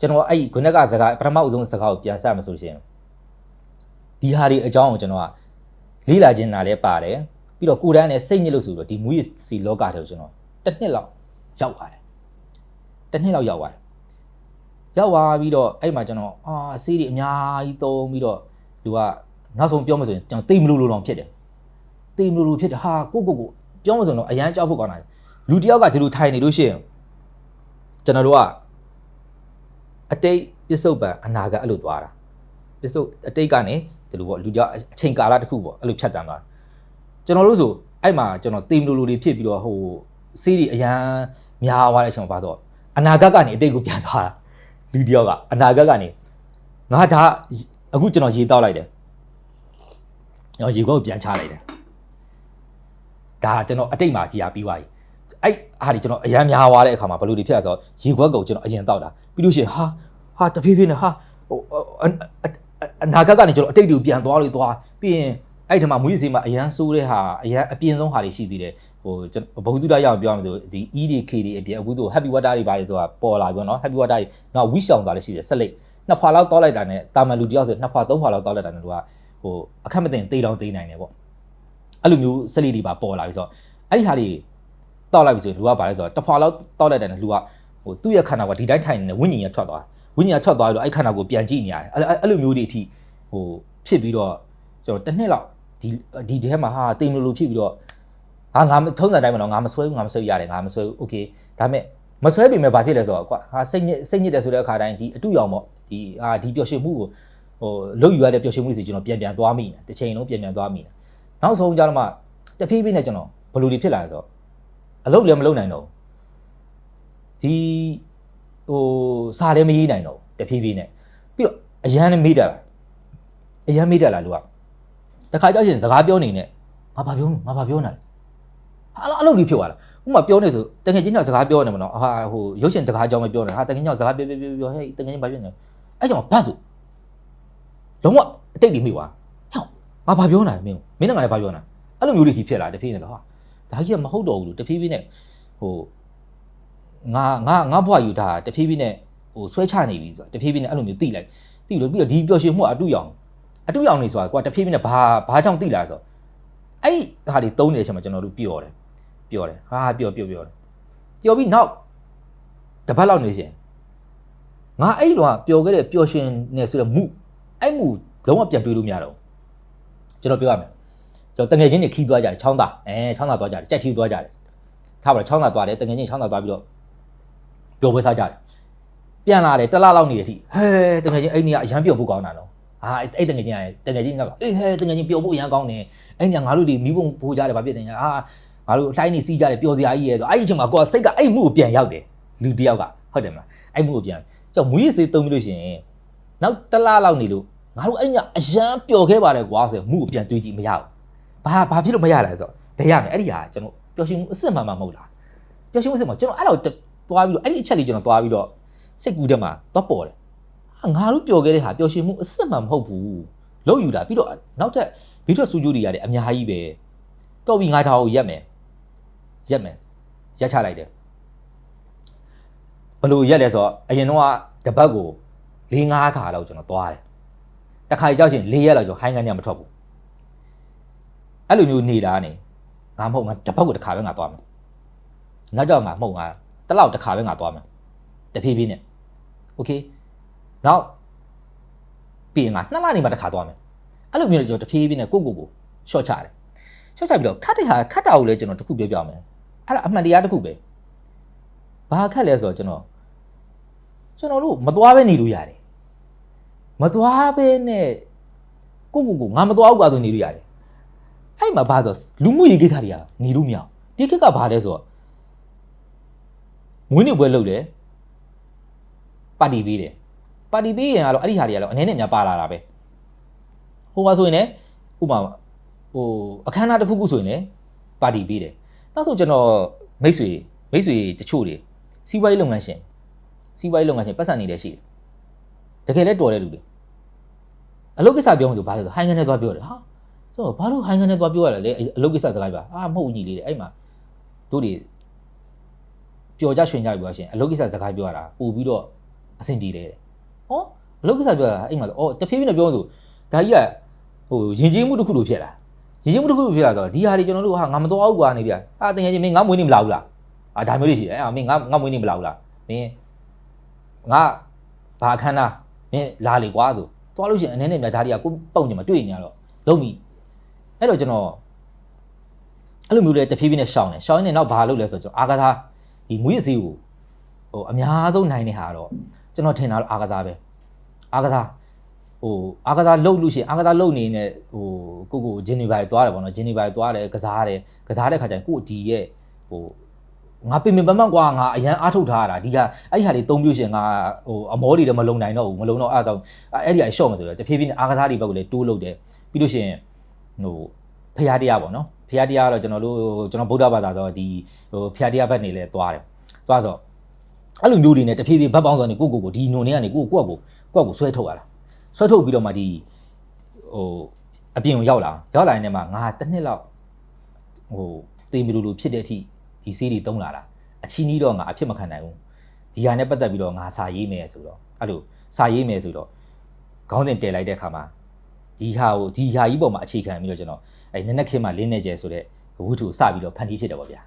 ကျွန်တော်အဲ့ခုနကစကားပထမအဆုံးစကားကိုပြန်ဆက်မှာဆိုလို့ရှိရင်ဒီဟာဒီအကြောင်းကိုကျွန်တော်ကလေ့လာခြင်းနာလည်းပါတယ်ပြီးတော့ကိုယ်တန်းနဲ့စိတ်ညစ်လို့ဆိုပြီးတော့ဒီမူရစီလောကထဲကိုကျွန်တော်တစ်နှစ်လောက်ရောက်ပါတယ်တစ်နှစ်လောက်ရောက်ပါတယ်ရောက်သွားပြီးတော့အဲ့မှာကျွန်တော်အာဆေးတွေအများကြီးသုံးပြီးတော့သူကနောက်ဆုံးပြောမှဆိုရင်ကျွန်တော်တိတ်မလို့လို့တော့ဖြစ်တယ်တိတ်မလို့လို့ဖြစ်တယ်ဟာကိုကိုကိုပြောမှဆိုရင်တော့အရန်ကြောက်ဖို့ကောင်းတာလူတစ်ယောက်ကဒီလိုထိုင်နေလို့ရှိရင်ကျွန်တော်တို့က အတိတ်ပစ္စုပန်အနာဂတ်အဲ့လိုသွားတာပစ္စုအတိတ်ကနေဒီလိုပေါ့လူတစ်ယောက်အချိန်ကာလတစ်ခုပေါ့အဲ့လိုဖြတ်တန်းသွားကျွန်တော်တို့ဆိုအဲ့မှာကျွန်တော်တိမ်လိုလိုလေးဖြစ်ပြီးတော့ဟိုစေးတွေအရန်များသွားတဲ့အချိန်မှာပါတော့အနာဂတ်ကနေအတိတ်ကိုပြန်သွားတာလူတစ်ယောက်ကအနာဂတ်ကနေငါဒါအခုကျွန်တော်ရေတောက်လိုက်တယ်ကျွန်တော်ရေခွက်ကိုပြန်ချလိုက်တယ်ဒါကျွန်တော်အတိတ်မှာကြည်ရပြီးသွားပြီအဲ့အားဒီကျွန်တော်အရန်များသွားတဲ့အခါမှာဘယ်လိုတွေဖြစ်ရတော့ရေခွက်ကိုကျွန်တော်အရင်တောက်တာပြီးလို့ရှိရင်ဟာ ဟာတဖြည်းဖြည်းနဲ့ဟာဟိုအနာဂတ်ကနေကျွန်တော်အတိတ်ကိုပြန်သွားလို့သွားပြီးရင်အဲ့ဒီမှာမွေးစီမှာအရန်ဆိုးတဲ့ဟာအရန်အပြင်းဆုံးဟာတွေရှိသေးတယ်ဟိုကျွန်တော်ဘုံသူတရအောင်ပြောရမယ်ဆိုဒီ E တွေ K တွေအပြင်အခုဆို Happy Water တွေပါလေဆိုတာပေါ်လာပြီနော် Happy Water တွေနောက် wish ဆောင်သွားလည်းရှိတယ်ဆက်လက်နှစ်ဖွာလောက်တောက်လိုက်တာနဲ့တာမန်လူတယောက်ဆိုနှစ်ဖွာသုံးဖွာလောက်တောက်လိုက်တာနဲ့သူကဟိုအခက်မတင်သေးတောင်သေးနိုင်တယ်ပေါ့အဲ့လိုမျိုးဆက်လက်တွေပါပေါ်လာပြီဆိုတော့အဲ့ဒီဟာတွေတောက်လိုက်ပြီဆိုရင်လူကဘာလဲဆိုတော့တစ်ဖွာလောက်တောက်လိုက်တယ်နဲ့လူကဟိုသူ့ရဲ့ခန္ဓာကဒီတိုင်းထိုင်နေတဲ့ဝိညာဉ်ရထွက်သွား ဝိညာဉ်ထွက်သွားပြီးတော့အဲ့ခန္ဓာကိုပြန်ကြည့်နေရတယ်အဲ့အဲ့လိုမျိုးတွေအထိဟိုဖြစ်ပြီးတော့ကျွန်တော်တစ်နှစ်လောက်ဒီဒီထဲမှာဟာတိမ်လိုလိုဖြစ်ပြီးတော့ဟာငါထုံးစံတိုင်းမှာတော့ငါမဆွဲဘူးငါမဆွဲရတယ်ငါမဆွဲဘူးโอเคဒါပေမဲ့မဆွဲပေမဲ့ဘာဖြစ်လဲဆိုတော့ကွာဟာစိတ်ညစ်စိတ်ညစ်တယ်ဆိုတဲ့အခါတိုင်းဒီအတူရောင်ပေါ့ဒီဟာဒီပျော်ရွှင်မှုကိုဟိုလုတ်ယူရတဲ့ပျော်ရွှင်မှုတွေဆိုကျွန်တော်ပြန်ပြန်သွားမိတယ်တစ်ချိန်လုံးပြန်ပြန်သွားမိတယ်နောက်ဆုံးကြတော့မှတဖြည်းဖြည်းနဲ့ကျွန်တော်ဘယ်လိုတွေဖြစ်လာလဲဆိုတော့အလုပ်လည်းမလုပ်နိုင်တော့ဒီ ဟိုစာလည်းမရေးနိုင်တော့တဖြည်းဖြည်းနဲ့ပြီးတော့အရန်နဲ့မေးတတ်လာအရန်မေးတတ်လာလူကတခါကြောက်ရင်စကားပြောနေနဲ့ငါဘာပြောငါဘာပြောနေလဲဟာအဲ့လိုလေးဖြစ်သွားလားဥမာပြောနေဆိုတကယ်ချင်းကစကားပြောနေမနော်ဟာဟိုရုပ်ရှင်တကားကြောင်းမပြောနေဟာတကယ်ချင်းကစကားပြောပြောပြောပြောဟဲ့တကယ်ချင်းဘာပြောနေအဲ့ကြောင့်ဘတ်ဆိုလုံးဝအတိတ်တွေမိသွားဟေ့ငါဘာပြောနေလဲမင်းမင်းနဲ့ငါလည်းဘာပြောနေအဲ့လိုမျိုးတွေကြီးဖြစ်လာတဖြည်းဖြည်းနဲ့ဟာဒါကြီးကမဟုတ်တော့ဘူးလို့တဖြည်းဖြည်းနဲ့ဟို ငါငါငါဘွားယူတာတဖြည်းဖြည်းနဲ့ဟိုဆွဲချနေပြီဆိုတာတဖြည်းဖြည်းနဲ့အဲ့လိုမျိုးသိလိုက်သိလို့ပြီးတော့ဒီပျော်ရွှင်မှုအတူရောင်အတူရောင်နေဆိုတာကွာတဖြည်းဖြည်းနဲ့ဘာဘာကြောင့်သိလာဆိုအဲ့ဟာတွေတုံးနေတဲ့အချိန်မှာကျွန်တော်တို့ပျော်တယ်ပျော်တယ်ဟာပျော်ပျော်ပျော်တယ်ပျော်ပြီးနောက်တပတ်လောက်နေရှင်ငါအဲ့လောကပျော်ခဲ့တဲ့ပျော်ရွှင်နေဆိုတဲ့မှုအဲ့မှုလုံးဝပြန်ပြေးလို့မရတော့ကျွန်တော်ပြောရမယ်ကျွန်တော်တငယ်ချင်းတွေခီးသွားကြတယ်ချောင်းသားအဲချောင်းသားသွားကြတယ်ကြက်ထီးသွားကြတယ်ထားပါတော့ချောင်းသားသွားတယ်တငယ်ချင်းချောင်းသားသွားပြီးတော့ ပျော်ပွဲစားကြတယ်ပြန်လာတယ်တစ်လလောက်နေတဲ့အထိဟဲတငယ်ချင်းအဲ့နေကအရန်ပျော်ဖို့ကောင်းတာနော်အာအဲ့တငယ်ချင်းကတငယ်ချင်းကအေးဟဲတငယ်ချင်းပျော်ဖို့အရန်ကောင်းတယ်အဲ့နေကငါတို့ဒီမိဘဖိုးကြတယ်ဗာဖြစ်တယ်ညာအာငါတို့လှိုင်းနေစီးကြတယ်ပျော်စရာကြီးရဲ့ဆိုအဲ့ဒီအချိန်မှာကိုယ်စိတ်ကအဲ့မှုကိုပြန်ရောက်တယ်လူတယောက်ကဟုတ်တယ်မလားအဲ့မှုကိုပြန်ကြောက်မွေးစေးသုံးပြီးလို့ရှိရင်နောက်တစ်လလောက်နေလို့ငါတို့အဲ့ညအရန်ပျော်ခဲ့ပါတယ်ကွာဆိုမှုကိုပြန်တွေးကြည့်မရဘူးဘာဘာဖြစ်လို့မရလဲဆိုတော့ဘယ်ရမလဲအဲ့ဒီဟာကျွန်တော်ပျော်ရွှင်မှုအစ်စ်မှန်မှမဟုတ်လားပျော်ရွှင်မှုအစ်စ်မှကျွန်တော်အဲ့တော့ သွားပြီးတော့အဲ့ဒီအချက်လေးကျွန်တော်သွားပြီးတော့စိတ်ကူးထဲမှာတော့ပေါ်တယ်ဟာငါတို့ပျော်ခဲ့တဲ့ဟာပျော်ရွှင်မှုအစ်စ်မှန်မဟုတ်ဘူးလို့ယူတာပြီးတော့နောက်ထပ်ဗီဒီယိုစူဂျိုတွေရတယ်အများကြီးပဲတော့ပြီးငါထားကိုရက်မယ်ရက်မယ်ရက်ချလိုက်တယ်ဘလို့ရက်လဲဆိုတော့အရင်တော့တပတ်ကို၄၅ခါလောက်ကျွန်တော်သွားတယ်တခါကြောက်ရှင်၄ရက်လောက်ကျွန်တော်ဟိုင်းငန်းညမထွက်ဘူးအဲ့လိုမျိုးနေတာနေငါမဟုတ်ငါတပတ်ကိုတစ်ခါပဲငါသွားမယ်နောက်ကြောက်ငါမဟုတ်ငါ တစ်လောက်တစ်ခါပဲငါသွားမယ်တဖြည်းဖြည်းနဲ့โอเคနောက်ပြီးရင်ငါနှစ်လနေမှတစ်ခါသွားမယ်အဲ့လိုမျိုးကျွန်တော်တဖြည်းဖြည်းနဲ့ကိုကိုကိုရှော့ချတယ်ရှော့ချပြီးတော့ခတ်တဲ့ဟာခတ်တာကိုလည်းကျွန်တော်တခုပြောပြမယ်အဲ့ဒါအမှန်တရားတစ်ခုပဲဘာခတ်လဲဆိုတော့ကျွန်တော်ကျွန်တော်တို့မသွားပဲနေလို့ရတယ်မသွားပဲနဲ့ကိုကိုကိုငါမသွားဘူးကွာဆိုနေလို့ရတယ်အဲ့မှာဘာဆိုလူမှုရေးကိစ္စတွေကနေလို့မရဘူးဒီကိစ္စကဘာလဲဆိုတော့ မွေးနေ့ပွဲလုပ်တယ်ပါတီပေးတယ်ပါတီပေးရင်ကတော့အဲ့ဒီဟာတွေကတော့အနေနဲ့များပါလာတာပဲဟိုပါဆိုရင်လည်းဥပမာဟိုအခမ်းအနားတစ်ခုခုဆိုရင်လည်းပါတီပေးတယ်နောက်ဆိုကျွန်တော်မိတ်ဆွေမိတ်ဆွေတချို့တွေစီးပွားရေးလုပ်ငန်းရှင်စီးပွားရေးလုပ်ငန်းရှင်ပတ်စံနေတယ်ရှိတယ်တကယ်လဲတော်တဲ့လူတွေအလုပ်ကိစ္စပြောမှဆိုဘာလဲဆိုဟိုင်းငန်းနဲ့သွားပြောတယ်ဟာဆိုတော့ဘာလို့ဟိုင်းငန်းနဲ့သွားပြောရလဲလေအလုပ်ကိစ္စစကားပါအာမဟုတ်ညီလေးတဲ့အဲ့မှာတို့တွေ ပျော်ကြရွှင်ကြပြီပါရှင်အလုပ်ကိစ္စစကားပြောရတာပို့ပြီးတော့အဆင်ပြေတယ်တဲ့ဟောအလုပ်ကိစ္စပြောတာအိမ်မှာဆိုအော်တဖြည်းဖြည်းနဲ့ပြောဆိုဒါကြီးကဟိုယဉ်ကျေးမှုတစ်ခုလိုဖြစ်လာယဉ်ကျေးမှုတစ်ခုလိုဖြစ်လာဆိုတော့ဒီဟာတွေကျွန်တော်တို့ဟာငါမတော်ဘူးကွာနေပြအာတကယ်ချင်းမင်းငါမွေးနေမလားဘူးလားအာဒါမျိုးတွေရှိတယ်အာမင်းငါငါမွေးနေမလားဘူးလားမင်းငါဘာအခမ်းအနားမင်းလာလေကွာဆိုသွားလို့ရှိရင်အနေနဲ့မြတ်ဒါတွေကကိုပုံညမှာတွေ့နေရတော့လုံးပြီအဲ့တော့ကျွန်တော်အဲ့လိုမျိုးလေတဖြည်းဖြည်းနဲ့ရှောင်းတယ်ရှောင်းနေနောက်ဘာလုပ်လဲဆိုတော့ကျွန်တော်အာကစား ဒီမွေးစည်းကိုဟိုအများဆုံးနိုင်တဲ့ဟာတော့ကျွန်တော်ထင်တာတော့အာကစားပဲအာကစားဟိုအာကစားလှုပ်လို့ရှိရင်အာကစားလှုပ်နေနေဟိုကိုကိုဂျင်နီဘိုင်သွားတယ်ပေါ့နော်ဂျင်နီဘိုင်သွားတယ်ကစားတယ်ကစားတဲ့ခါကျရင်ကိုဒီရဲ့ဟိုငါပင်ပင်ပန်းပန်းကွာငါအရန်အားထုတ်ထားရတာဒီကအဲ့ဒီဟာလေးသုံးပြရှင်ငါဟိုအမောတွေလည်းမလုံနိုင်တော့ဘူးမလုံတော့အဲ့ဒါဆိုအဲ့ဒီအရှော့မှာဆိုတော့တဖြည်းဖြည်းနဲ့အာကစားတွေဘက်ကလည်းတိုးလုပ်တယ်ပြီးလို့ရှိရင်ဟိုဖရာတရားပေါ့နော် ဖရာတရားကတော့ကျွန်တော်တို့ကျွန်တော်ဗုဒ္ဓဘာသာဆိုတော့ဒီဟိုဖရာတရားဘက်နေလဲသွားတယ်သွားဆိုအဲ့လိုမျိုးတွေနဲ့တဖြည်းဖြည်းဘက်ပေါင်းဆိုနေကိုကိုကိုဒီနုံနေကနေကိုကိုကိုကိုကိုကိုဆွဲထုတ်ရတာဆွဲထုတ်ပြီးတော့မှဒီဟိုအပြင်ကိုရောက်လာရောက်လာရင်လည်းမှငါတစ်နှစ်လောက်ဟိုတေမီလိုလိုဖြစ်တဲ့အထိဒီဆေးတွေတုံးလာတာအချီးနီးတော့ငါအဖြစ်မခံနိုင်ဘူးဒီဟာနဲ့ပတ်သက်ပြီးတော့ငါစာရေးမယ်ဆိုတော့အဲ့လိုစာရေးမယ်ဆိုတော့ခေါင်းစဉ်တည်လိုက်တဲ့အခါမှာ ဒီဟာကိုဒီဟာကြီးပေါ်မှာအခြေခံပြီးတော့ကျွန်တော်အဲနက်နက်ခင်းမှာလင်းနေကျဲဆိုတဲ့ဝတ္ထုစပြီးတော့ဖန်တီးဖြစ်တယ်ပေါ့ဗျာ